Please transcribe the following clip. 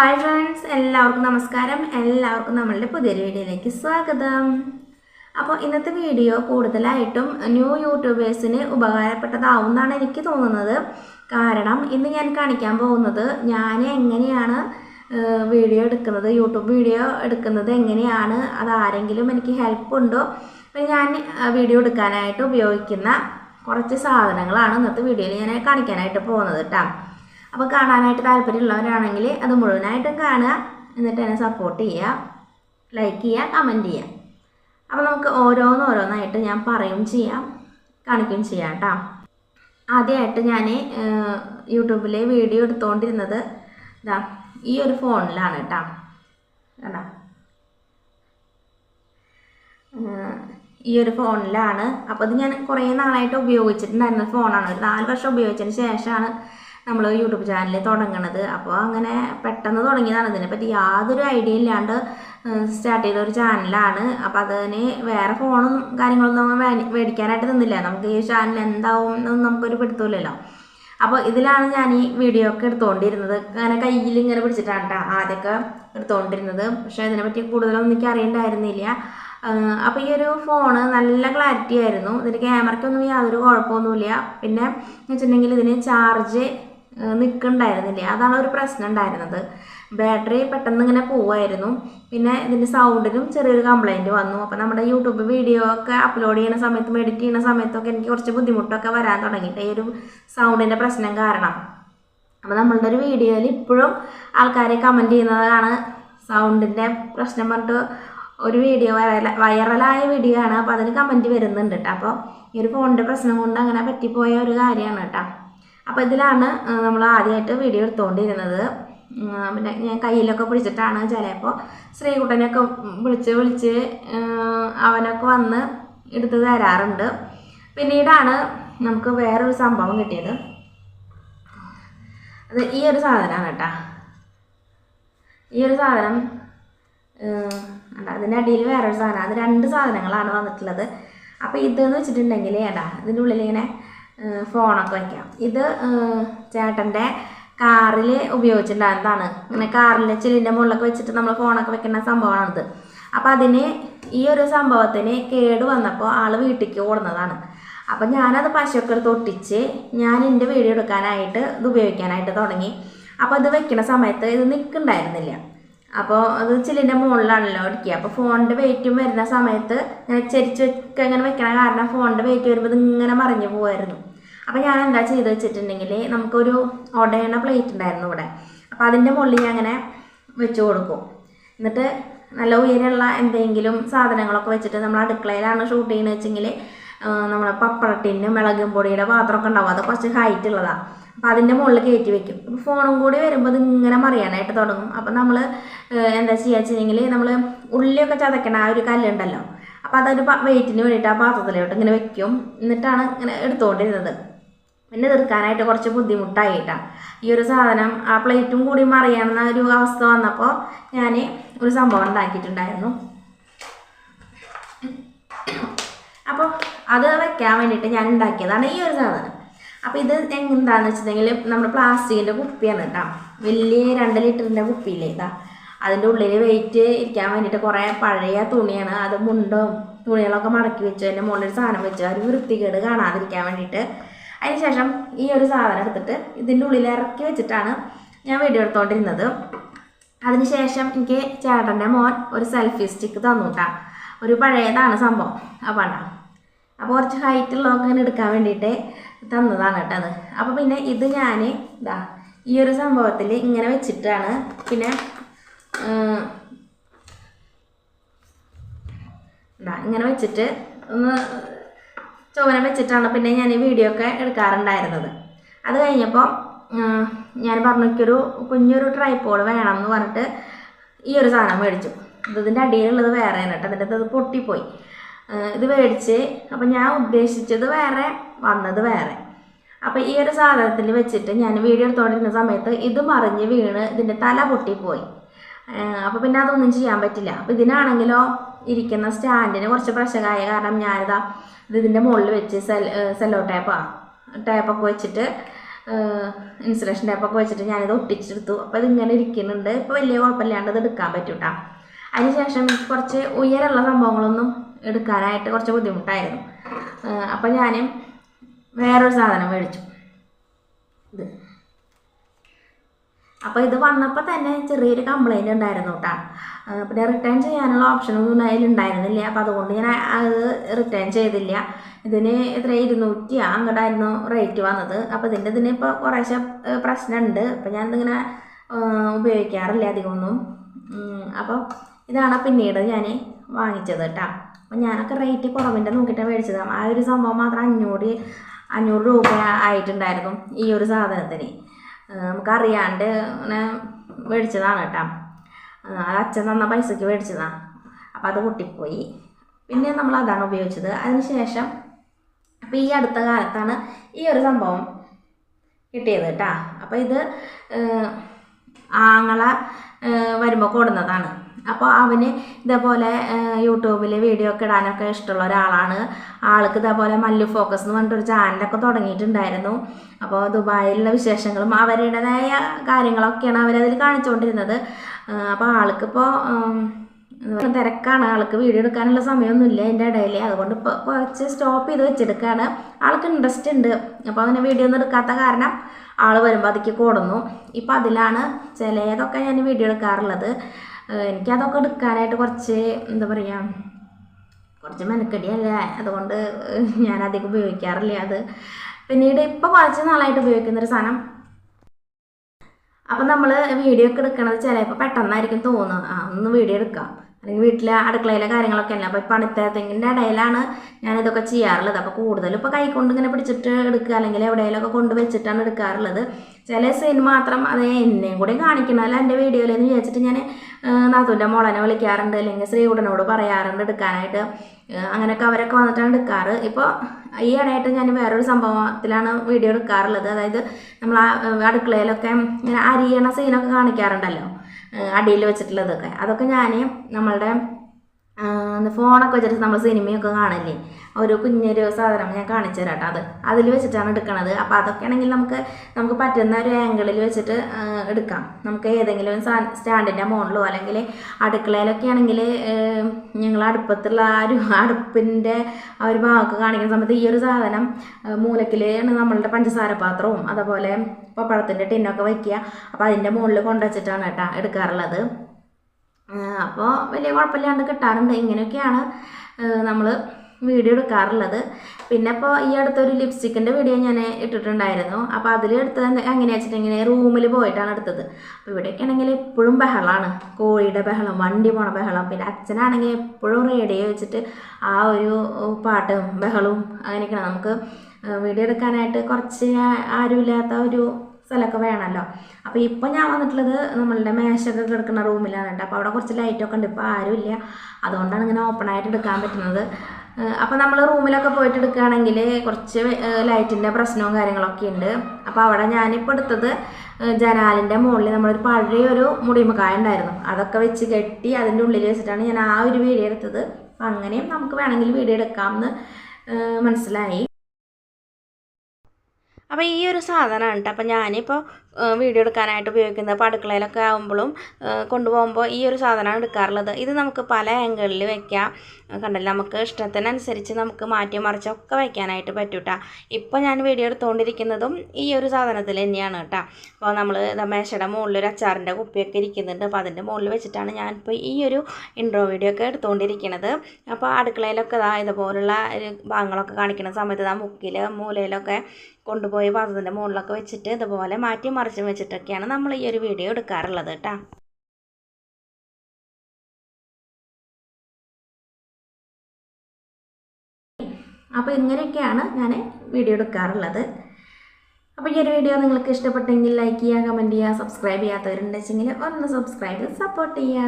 Hi friends എല്ലാവർക്കും നമസ്കാരം. എല്ലാവർക്കും നമ്മളുടെ പുതിയൊരു വീഡിയോയിലേക്ക് സ്വാഗതം. അപ്പോൾ ഇന്നത്തെ വീഡിയോ കൂടുതലായിട്ടും ന്യൂ യൂട്യൂബേഴ്സിന് ഉപകാരപ്പെട്ടതാവുമെന്നാണ് എനിക്ക് തോന്നുന്നത്. കാരണം ഇന്ന് ഞാൻ കാണിക്കാൻ പോകുന്നത് ഞാൻ എങ്ങനെയാണ് വീഡിയോ എടുക്കുന്നത് യൂട്യൂബ് വീഡിയോ എടുക്കുന്നത് എങ്ങനെയാണ് അത് ആരെങ്കിലും എനിക്ക് ഹെൽപ്പ് ഉണ്ടോ? അപ്പോൾ ഞാൻ വീഡിയോ എടുക്കാനായിട്ട് ഉപയോഗിക്കുന്ന കുറച്ച് സാധനങ്ങളാണ് ഇന്നത്തെ വീഡിയോയിൽ ഞാൻ കാണിക്കാനായിട്ട് പോകുന്നത് കേട്ടോ. അപ്പോൾ കാണാനായിട്ട് താല്പര്യമുള്ളവരാണെങ്കിൽ അത് മുഴുവനായിട്ടും കാണുക എന്നിട്ട് എന്നെ സപ്പോർട്ട് ചെയ്യുക ലൈക്ക് ചെയ്യുക കമന്റ് ചെയ്യുക. അപ്പോൾ നമുക്ക് ഓരോന്നോരോന്നായിട്ട് ഞാൻ പറയും ചെയ്യാം കാണിക്കുകയും ചെയ്യാം കേട്ടോ ആദ്യമായിട്ട് ഞാൻ യൂട്യൂബിൽ വീഡിയോ എടുത്തുകൊണ്ടിരുന്നത് ഇതാ ഈ ഒരു ഫോണിലാണ് കേട്ടോ കണ്ടോ? ഈ ഒരു ഫോണിലാണ്. അപ്പോൾ ഇത് ഞാൻ കുറേ നാളായിട്ട് ഉപയോഗിച്ചിട്ടുണ്ടായിരുന്ന ഫോണാണ്. ഒരു നാല് വർഷം ഉപയോഗിച്ചതിന് ശേഷമാണ് നമ്മൾ യൂട്യൂബ് ചാനൽ തുടങ്ങണത്. അപ്പോൾ അങ്ങനെ പെട്ടെന്ന് തുടങ്ങിയതാണ്. ഇതിനെപ്പറ്റി യാതൊരു ഐഡിയ ഇല്ലാണ്ട് സ്റ്റാർട്ട് ചെയ്ത ഒരു ചാനലാണ് അപ്പോൾ അതിന് വേറെ ഫോണും കാര്യങ്ങളൊന്നും നമ്മൾ മേടി- മേടിക്കാനായിട്ട് നിന്നില്ല. നമുക്ക് ഈ ചാനൽ എന്താവും എന്നൊന്നും നമുക്കൊരു പിടുത്തമില്ലല്ലോ. അപ്പോൾ ഇതിലാണ് ഞാൻ ഈ വീഡിയോ ഒക്കെ എടുത്തുകൊണ്ടിരുന്നത് അങ്ങനെ കയ്യിൽ ഇങ്ങനെ പിടിച്ചിട്ടാണ് കേട്ടോ ആദ്യമൊക്കെ എടുത്തുകൊണ്ടിരുന്നത് പക്ഷേ അതിനെപ്പറ്റി കൂടുതലൊന്നും എനിക്ക് അറിയണ്ടായിരുന്നില്ല. അപ്പോൾ ഈ ഒരു ഫോണ് നല്ല ക്ലാരിറ്റി ആയിരുന്നു. ഇതിന്റെ ക്യാമറയ്ക്കൊന്നും യാതൊരു കുഴപ്പമൊന്നുമില്ല. പിന്നെ എന്ന് വെച്ചിട്ടുണ്ടെങ്കിൽ ഇതിന് ചാർജ് നിൽക്കുന്നുണ്ടായിരുന്നില്ല അതാണ് ഒരു പ്രശ്നം ഉണ്ടായിരുന്നത്. ബാറ്ററി പെട്ടെന്ന് ഇങ്ങനെ പോവായിരുന്നു. പിന്നെ ഇതിന്റെ സൗണ്ടിനും ചെറിയൊരു കംപ്ലൈന്റ് വന്നു. അപ്പോൾ നമ്മുടെ യൂട്യൂബ് വീഡിയോ ഒക്കെ അപ്ലോഡ് ചെയ്യുന്ന സമയത്തും എഡിറ്റ് ചെയ്യുന്ന സമയത്തൊക്കെ എനിക്ക് കുറച്ച് ബുദ്ധിമുട്ടൊക്കെ വരാൻ തുടങ്ങിയിട്ട് ഈ ഒരു സൗണ്ടിന്റെ പ്രശ്നം കാരണം. അപ്പോൾ നമ്മളുടെ ഒരു വീഡിയോയിൽ ഇപ്പോഴും ആൾക്കാരെ കമന്റ് ചെയ്യുന്നതാണ് സൗണ്ടിന്റെ പ്രശ്നം പറഞ്ഞിട്ട് ഒരു വീഡിയോ വൈറൽ വൈറലായ വീഡിയോ ആണ്. അപ്പോൾ അതിന് കമന്റ് വരുന്നുണ്ട് കേട്ടോ അപ്പോൾ ഈ ഒരു ഫോണിന്റെ പ്രശ്നം കൊണ്ട് അങ്ങനെ പറ്റിപ്പോയ ഒരു കാര്യമാണ് കേട്ടോ അപ്പോൾ ഇതിലാണ് നമ്മൾ ആദ്യമായിട്ട് വീഡിയോ എടുത്തുകൊണ്ടിരുന്നത് പിന്നെ ഞാൻ കയ്യിലൊക്കെ പിടിച്ചിട്ടാണ് ചിലപ്പോൾ ശ്രീകുട്ടനെയൊക്കെ വിളിച്ച് വിളിച്ച് അവനൊക്കെ വന്ന് എടുത്ത് തരാറുണ്ട്. പിന്നീടാണ് നമുക്ക് വേറൊരു സംഭവം കിട്ടിയത്. അത് ഈ ഒരു സാധനമാണ് കേട്ടോ. ഈ ഒരു സാധനം അതിന്റെ അടിയിൽ വേറൊരു സാധനം. അത് രണ്ട് സാധനങ്ങളാണ് വന്നിട്ടുള്ളത്. അപ്പോൾ ഇതെന്ന് വെച്ചിട്ടുണ്ടെങ്കിൽ ഏടാ ഇതിന്റെ ഏഹ്, ഫോണൊക്കെ വയ്ക്കാം. ഇത് ചേട്ടന്റെ കാറിൽ ഉപയോഗിച്ചിട്ടുണ്ടായിരുന്നതാണ്. ഇങ്ങനെ കാറിലെ ചില്ലിന്റെ മുകളിലൊക്കെ വെച്ചിട്ട് നമ്മൾ ഫോണൊക്കെ വെക്കുന്ന സംഭവമാണിത്. അപ്പോൾ അതിന് ഈ ഒരു സംഭവത്തിന് കേട് വന്നപ്പോൾ ആൾ വീട്ടിലേക്ക് ഓടുന്നതാണ്. അപ്പം ഞാനത് പശുവൊക്കെ എടുത്ത് ഒട്ടിച്ച് ഞാൻ എന്റെ വീഡിയോ എടുക്കാനായിട്ട് ഇത് ഉപയോഗിക്കാനായിട്ട് തുടങ്ങി. അപ്പോൾ ഇത് വെക്കുന്ന സമയത്ത് ഇത് നിൽക്കുന്നുണ്ടായിരുന്നില്ല അപ്പോൾ അത് ചില്ലിന്റെ മുകളിലാണല്ലോ ഇടിക്കുക അപ്പോൾ ഫോണിന്റെ വെയിറ്റും വരുന്ന സമയത്ത് ഇങ്ങനെ ചരിച്ച് വെക്കുക ഇങ്ങനെ വെക്കണ കാരണം ഫോണിന്റെ വെയിറ്റ് വരുമ്പോൾ ഇത് ഇങ്ങനെ മറിഞ്ഞു പോകുമായിരുന്നു അപ്പോൾ ഞാൻ എന്താ ചെയ്ത് വെച്ചിട്ടുണ്ടെങ്കിൽ നമുക്കൊരു ഉടയണ പ്ലേറ്റ് ഉണ്ടായിരുന്നു ഇവിടെ. അപ്പോൾ അതിന്റെ മുകളിൽ ഞാൻ അങ്ങനെ വെച്ച് കൊടുക്കും. എന്നിട്ട് നല്ല ഉയരമുള്ള എന്തെങ്കിലും സാധനങ്ങളൊക്കെ വെച്ചിട്ട് നമ്മൾ അടുക്കളയിലാണ് ഷൂട്ട് ചെയ്യുന്നത് വെച്ചെങ്കിൽ നമ്മളെ പപ്പടട്ടിന് മിളകും പൊടിയുടെ പാത്രമൊക്കെ ഉണ്ടാവും. അത് കുറച്ച് ഹൈറ്റ് ഉള്ളതാണ് അപ്പോൾ അതിന്റെ മുകളിൽ കയറ്റി വെക്കും. അപ്പോൾ ഫോണും കൂടി വരുമ്പോൾ ഇങ്ങനെ മറിയാനായിട്ട് തുടങ്ങും. അപ്പോൾ നമ്മൾ എന്താ ചെയ്യുക വെച്ചിട്ടുണ്ടെങ്കിൽ നമ്മൾ ഉള്ളിയൊക്കെ ചതക്കണ ആ ഒരു കല്ലുണ്ടല്ലോ. അപ്പോൾ അതൊരു വെയിറ്റിന് വേണ്ടിയിട്ട് ആ പാത്രത്തിലോട്ട് ഇങ്ങനെ വെക്കും. എന്നിട്ടാണ് ഇങ്ങനെ എടുത്തുകൊണ്ടിരുന്നത്. പിന്നെ തീർക്കാനായിട്ട് കുറച്ച് ബുദ്ധിമുട്ടായിട്ടാണ് ഈ ഒരു സാധനം ആ പ്ലേറ്റും കൂടി മറിയണമെന്ന ഒരു അവസ്ഥ വന്നപ്പോൾ ഞാൻ ഒരു സംഭവം ഉണ്ടാക്കിയിട്ടുണ്ടായിരുന്നു. അപ്പോൾ അത് വെക്കാൻ വേണ്ടിയിട്ട് ഞാൻ ഉണ്ടാക്കിയതാണ് ഈ ഒരു സാധനം. അപ്പോൾ ഇത് എന്താണെന്ന് വെച്ചിട്ടുണ്ടെങ്കിൽ നമ്മുടെ പ്ലാസ്റ്റിക്കിന്റെ കുപ്പിയാണ് കേട്ടോ. വലിയ രണ്ട് ലിറ്ററിന്റെ കുപ്പിയില്ലേ ഇതാ. അതിന്റെ ഉള്ളിൽ വെയിറ്റ് ഇരിക്കാൻ വേണ്ടിയിട്ട് കുറേ പഴയ തുണിയാണ്. അത് മുണ്ടും തുണികളൊക്കെ മടക്കി വെച്ചു അതിന്റെ മുകളിൽ സാധനം വെച്ചു ഒരു വൃത്തികേട് കാണാതിരിക്കാൻ വേണ്ടിയിട്ട് അതിനുശേഷം ഈ ഒരു സാധനം എടുത്തിട്ട് ഇതിന്റെ ഉള്ളിൽ ഇറക്കി വെച്ചിട്ടാണ് ഞാൻ വീഡിയോ എടുത്തോണ്ടിരുന്നത്. അതിനുശേഷം എനിക്ക് ചേട്ടന്റെ മോൻ ഒരു സെൽഫി സ്റ്റിക്ക് തന്നു കേട്ടാ ഒരു പഴയതാണ് സംഭവം. അപ്പോൾ ഉണ്ടാ അപ്പോൾ കുറച്ച് ഹൈറ്റ് ഉള്ളതൊക്കെ ഇങ്ങനെ എടുക്കാൻ വേണ്ടിയിട്ട് തന്നതാണ് കേട്ടോ അത്. അപ്പോൾ പിന്നെ ഇത് ഞാൻ ഇതാ ഈ ഒരു സംഭവത്തിൽ ഇങ്ങനെ വെച്ചിട്ടാണ് പിന്നെ ഇങ്ങനെ വെച്ചിട്ട് ഒന്ന് ചുവന വെച്ചിട്ടാണ് പിന്നെ ഞാൻ ഈ വീഡിയോ ഒക്കെ എടുക്കാറുണ്ടായിരുന്നത്. അത് കഴിഞ്ഞപ്പോൾ ഞാൻ പറഞ്ഞു കുഞ്ഞൊരു ട്രൈപ്പോഡ് വേണം എന്ന് പറഞ്ഞിട്ട് ഈ ഒരു സാധനം മേടിച്ചു. ഇത് ഇതിന്റെ അടിയിലുള്ളത് വേറെയാണ് കേട്ടോ. അതിന്റെ അത് പൊട്ടിപ്പോയി. ഇത് മേടിച്ച് അപ്പം ഞാൻ ഉദ്ദേശിച്ചത് വേറെ വന്നത് വേറെ. അപ്പോൾ ഈ ഒരു സാധനത്തിൽ വെച്ചിട്ട് ഞാൻ വീഡിയോ എടുത്തുകൊണ്ടിരുന്ന സമയത്ത് ഇത് മറിഞ്ഞ് വീണ് ഇതിന്റെ തല പൊട്ടിപ്പോയി. അപ്പോൾ പിന്നെ അതൊന്നും ചെയ്യാൻ പറ്റില്ല. അപ്പോൾ ഇതിനാണെങ്കിലോ ഇരിക്കുന്ന സ്റ്റാൻഡിന് കുറച്ച് പ്രശ്നമായ കാരണം ഞാനിതാ ഇത് ഇതിന്റെ മുകളിൽ വെച്ച് സെൽ സെല്ലോ ടേപ്പാണ് ടേപ്പൊക്കെ വെച്ചിട്ട് ഇൻസുലേഷൻ ടേപ്പൊക്കെ വെച്ചിട്ട് ഞാനിത് ഒട്ടിച്ചെടുത്തു. അപ്പോൾ ഇതിങ്ങനെ ഇരിക്കുന്നുണ്ട്. ഇപ്പോൾ വലിയ കുഴപ്പമില്ലാണ്ട് ഇത് എടുക്കാൻ പറ്റൂട്ടാ. അതിനുശേഷം എനിക്ക് കുറച്ച് ഉയരമുള്ള സംഭവങ്ങളൊന്നും എടുക്കാനായിട്ട് കുറച്ച് ബുദ്ധിമുട്ടായിരുന്നു. അപ്പോൾ ഞാൻ വേറൊരു സാധനം മേടിച്ചു. ഇത്. അപ്പോൾ ഇത് വന്നപ്പോൾ തന്നെ ചെറിയൊരു കംപ്ലൈന്റ് ഉണ്ടായിരുന്നു കേട്ടോ പിന്നെ റിട്ടേൺ ചെയ്യാനുള്ള ഓപ്ഷനൊന്നും അതിലുണ്ടായിരുന്നില്ല അപ്പോൾ അതുകൊണ്ട് ഞാൻ അത് റിട്ടേൺ ചെയ്തില്ല. ഇതിന് എത്ര? ഇരുന്നൂറ്റി അങ്ങോട്ടായിരുന്നു റേറ്റ് വന്നത്. അപ്പോൾ ഇതിന്റെ ഇതിന് ഇപ്പോൾ കുറേശ്ശെ പ്രശ്നമുണ്ട് അപ്പോൾ ഞാൻ ഇതിങ്ങനെ ഉപയോഗിക്കാറില്ല അധികമൊന്നും. അപ്പോൾ ഇതാണ് പിന്നീട് ഞാൻ വാങ്ങിച്ചത് കേട്ടോ അപ്പോൾ ഞാനൊക്കെ റേറ്റ് കുറവിന്റെ നോക്കിയിട്ട് മേടിച്ചത്. ആ ഒരു സംഭവം മാത്രം അഞ്ഞൂറ് അഞ്ഞൂറ് രൂപ ആയിട്ടുണ്ടായിരുന്നു ഈ ഒരു സാധനത്തിന്. നമുക്കറിയാണ്ട് ഇങ്ങനെ മേടിച്ചതാണ് കേട്ടോ. അത് അച്ഛൻ തന്ന പൈസയ്ക്ക് മേടിച്ചതാണ് അപ്പോൾ അത് പൊട്ടിപ്പോയി. പിന്നെ നമ്മൾ അതാണ് ഉപയോഗിച്ചത്. അതിനുശേഷം അപ്പോൾ ഈ അടുത്ത കാലത്താണ് ഈ ഒരു സംഭവം കിട്ടിയത് കേട്ടോ. അപ്പോൾ ഇത് ആങ്ങള വരുമ്പോൾ കൊടുന്നതാണ് അപ്പോൾ അവന് ഇതേപോലെ യൂട്യൂബിൽ വീഡിയോ ഒക്കെ ഇടാനൊക്കെ ഇഷ്ടമുള്ള ഒരാളാണ്. ആൾക്ക് ഇതേപോലെ മല്ലു ഫോക്കസ് എന്ന് പറഞ്ഞിട്ടൊരു ചാനലൊക്കെ തുടങ്ങിയിട്ടുണ്ടായിരുന്നു. അപ്പോൾ ദുബായിലുള്ള വിശേഷങ്ങളും അവരുടേതായ കാര്യങ്ങളൊക്കെയാണ് അവരതിൽ കാണിച്ചുകൊണ്ടിരുന്നത്. അപ്പോൾ ആൾക്കിപ്പോൾ തിരക്കാണ്. ആൾക്ക് വീഡിയോ എടുക്കാനുള്ള സമയമൊന്നുമില്ല എന്റെ ഇടയിൽ അതുകൊണ്ട് ഇപ്പോൾ കുറച്ച് സ്റ്റോപ്പ് ചെയ്ത് വെച്ചെടുക്കുകയാണ് ആൾക്ക് ഇൻട്രസ്റ്റ് ഉണ്ട്. അപ്പോൾ അങ്ങനെ വീഡിയോ ഒന്നും എടുക്കാത്ത കാരണം ആൾ വരുമ്പോൾ അതിക്ക് കൂടുന്നു ഇപ്പം അതിലാണ് ചിലതൊക്കെ ഞാൻ വീഡിയോ എടുക്കാറുള്ളത്. എനിക്കതൊക്കെ എടുക്കാനായിട്ട് കുറച്ച് എന്താ പറയുക കുറച്ച് മെനക്കെടിയല്ലേ അതുകൊണ്ട് ഞാൻ അധികം ഉപയോഗിക്കാറില്ല അത്. പിന്നീട് ഇപ്പോൾ കുറച്ച് നാളായിട്ട് ഉപയോഗിക്കുന്നൊരു സാധനം. അപ്പം നമ്മൾ വീഡിയോ ഒക്കെ എടുക്കണത് ചിലപ്പോൾ പെട്ടെന്നായിരിക്കും തോന്നുക. ആ ഒന്ന് വീഡിയോ എടുക്കാം. അല്ലെങ്കിൽ വീട്ടിലെ അടുക്കളയിലെ കാര്യങ്ങളൊക്കെ അല്ല? അപ്പോൾ പണിത്തരത്തിന്റെ ഇടയിലാണ് ഞാനിതൊക്കെ ചെയ്യാറുള്ളത്. അപ്പോൾ കൂടുതലും ഇപ്പോൾ കൈക്കൊണ്ട് ഇങ്ങനെ പിടിച്ചിട്ട് എടുക്കുക അല്ലെങ്കിൽ എവിടെയെങ്കിലുമൊക്കെ കൊണ്ട് വെച്ചിട്ടാണ് എടുക്കാറുള്ളത്. ചില സീൻ മാത്രം അത് എന്നെയും കൂടി കാണിക്കണമല്ല എന്റെ വീഡിയോയിലെന്ന് വിചാരിച്ചിട്ട് ഞാൻ നാത്തൂന്റെ മോളനെ വിളിക്കാറുണ്ട്. അല്ലെങ്കിൽ ശ്രീകുടനോട് പറയാറുണ്ട് എടുക്കാനായിട്ട്. അങ്ങനെയൊക്കെ അവരൊക്കെ വന്നിട്ടാണ് എടുക്കാറ്. ഇപ്പോൾ ഈ ഇടയായിട്ട് ഞാൻ വേറൊരു സംഭവത്തിലാണ് വീഡിയോ എടുക്കാറുള്ളത്. അതായത് നമ്മൾ ആ അടുക്കളയിലൊക്കെ അരിയണ സീനൊക്കെ കാണിക്കാറുണ്ടല്ലോ. അടിയിൽ വെച്ചിട്ടുള്ളതൊക്കെ. അതൊക്കെ ഞാൻ നമ്മളുടെ ഫോണൊക്കെ വെച്ചിട്ട് നമ്മൾ സിനിമയൊക്കെ കാണില്ലേ? ഒരു കുഞ്ഞൊരു സാധനം ഞാൻ കാണിച്ചു തരാം അത് അതിൽ വെച്ചിട്ടാണ് എടുക്കണത്. അപ്പോൾ അതൊക്കെ ആണെങ്കിൽ നമുക്ക് നമുക്ക് പറ്റുന്ന ഒരു ആംഗിളിൽ വെച്ചിട്ട് എടുക്കാം. നമുക്ക് ഏതെങ്കിലും സ്റ്റാൻഡിന്റെ മുകളിലോ അല്ലെങ്കിൽ അടുക്കളയിലൊക്കെ ആണെങ്കിൽ ഞങ്ങൾ അടുപ്പത്തുള്ള ആ ഒരു അടുപ്പിന്റെ ആ ഒരു ഭാഗമൊക്കെ കാണിക്കുന്ന സമയത്ത് ഈ ഒരു സാധനം മൂലക്കിലാണ് നമ്മളുടെ പഞ്ചസാര പാത്രവും അതുപോലെ പപ്പടത്തിന്റെ ടിന്നൊക്കെ വയ്ക്കുക അപ്പോൾ അതിന്റെ മുകളിൽ കൊണ്ടുവച്ചിട്ടാണ് കേട്ടോ എടുക്കാറുള്ളത്. അപ്പോൾ വലിയ കുഴപ്പമില്ലാണ്ട് കിട്ടാറുണ്ട്. ഇങ്ങനെയൊക്കെയാണ് നമ്മൾ വീഡിയോ എടുക്കാറുള്ളത്. പിന്നെ ഇപ്പോൾ ഈ അടുത്തൊരു ലിപ്സ്റ്റിക്കിന്റെ വീഡിയോ ഞാൻ ഇട്ടിട്ടുണ്ടായിരുന്നു. അപ്പോൾ അതിൽ എടുത്തത് എങ്ങനെയാ വെച്ചിട്ടുണ്ടെങ്കിൽ റൂമിൽ പോയിട്ടാണ് എടുത്തത്. അപ്പോൾ ഇവിടെയൊക്കെ ആണെങ്കിൽ എപ്പോഴും ബഹളമാണ് കോഴിയുടെ ബഹളം വണ്ടി പോണ ബഹളം. പിന്നെ അച്ഛനാണെങ്കിൽ എപ്പോഴും റേഡിയോ വെച്ചിട്ട് ആ ഒരു പാട്ടും ബഹളവും അങ്ങനെയൊക്കെയാണ്. നമുക്ക് വീഡിയോ എടുക്കാനായിട്ട് കുറച്ച് ആരുമില്ലാത്ത ഒരു സ്ഥലമൊക്കെ വേണമല്ലോ. അപ്പോൾ ഇപ്പോൾ ഞാൻ വന്നിട്ടുള്ളത് നമ്മളുടെ മേശൊക്കെ കിടക്കുന്ന റൂമിലാണ് കേട്ടോ. അപ്പോൾ അവിടെ കുറച്ച് ലൈറ്റൊക്കെ ഉണ്ട്. ഇപ്പോൾ ആരുമില്ല. അതുകൊണ്ടാണ് ഇങ്ങനെ ഓപ്പണായിട്ട് എടുക്കാൻ പറ്റുന്നത്. അപ്പോൾ നമ്മൾ റൂമിലൊക്കെ പോയിട്ട് എടുക്കുകയാണെങ്കിൽ കുറച്ച് ലൈറ്റിന്റെ പ്രശ്നവും കാര്യങ്ങളൊക്കെ ഉണ്ട്. അപ്പോൾ അവിടെ ഞാനിപ്പോൾ എടുത്തത് ജനാലിന്റെ മുകളിൽ നമ്മളൊരു പഴയൊരു മുടിമുക്കായ ഉണ്ടായിരുന്നു. അതൊക്കെ വെച്ച് കെട്ടി അതിന്റെ ഉള്ളിൽ വെച്ചിട്ടാണ് ഞാൻ ആ ഒരു വീഡിയോ എടുത്തത്. അപ്പം അങ്ങനെയും നമുക്ക് വേണമെങ്കിൽ വീഡിയോ എടുക്കാമെന്ന് മനസ്സിലായി. അപ്പോൾ ഈ ഒരു സാധനമാണ് കേട്ടോ. അപ്പോൾ ഞാനിപ്പോൾ വീഡിയോ എടുക്കാനായിട്ട് ഉപയോഗിക്കുന്നത് അപ്പോൾ അടുക്കളയിലൊക്കെ ആകുമ്പോഴും കൊണ്ടുപോകുമ്പോൾ ഈ ഒരു സാധനമാണ് എടുക്കാറുള്ളത്. ഇത് നമുക്ക് പല ആംഗിളിൽ വെക്കാം. കണ്ടല്ലോ? നമുക്ക് ഇഷ്ടത്തിനനുസരിച്ച് നമുക്ക് മാറ്റി മറിച്ചൊക്കെ വയ്ക്കാനായിട്ട് പറ്റും കേട്ടോ ഇപ്പോൾ ഞാൻ വീഡിയോ എടുത്തുകൊണ്ടിരിക്കുന്നതും ഈ ഒരു സാധനത്തിൽ തന്നെയാണ് കേട്ടോ. അപ്പോൾ നമ്മൾ മേശയുടെ മുകളിൽ ഒരു അച്ചാറിന്റെ കുപ്പിയൊക്കെ ഇരിക്കുന്നുണ്ട്. അപ്പോൾ അതിന്റെ മുകളിൽ വെച്ചിട്ടാണ് ഞാനിപ്പോൾ ഈ ഒരു ഇൻട്രോ വീഡിയോ ഒക്കെ എടുത്തുകൊണ്ടിരിക്കുന്നത് അപ്പോൾ അടുക്കളയിലൊക്കെ ഇതാ ഇതുപോലുള്ള ഭാഗങ്ങളൊക്കെ കാണിക്കുന്ന സമയത്ത് ഇതാ മുക്കിൽ മൂലയിലൊക്കെ കൊണ്ടുപോയി പാത്രത്തിന്റെ മുകളിലൊക്കെ വെച്ചിട്ട് ഇതുപോലെ മാറ്റി മറിച്ചും വെച്ചിട്ടൊക്കെയാണ് നമ്മൾ ഈ ഒരു വീഡിയോ എടുക്കാറുള്ളത് കേട്ടോ. അപ്പോൾ ഇങ്ങനെയൊക്കെയാണ് ഞാൻ വീഡിയോ എടുക്കാറുള്ളത്. അപ്പോൾ ഈ ഒരു വീഡിയോ നിങ്ങൾക്ക് ഇഷ്ടപ്പെട്ടെങ്കിൽ ലൈക്ക് ചെയ്യുക കമന്റ് ചെയ്യുക സബ്സ്ക്രൈബ് ചെയ്യാത്തവരുണ്ടെങ്കിൽ ഒന്ന് സബ്സ്ക്രൈബ് സപ്പോർട്ട് ചെയ്യുക.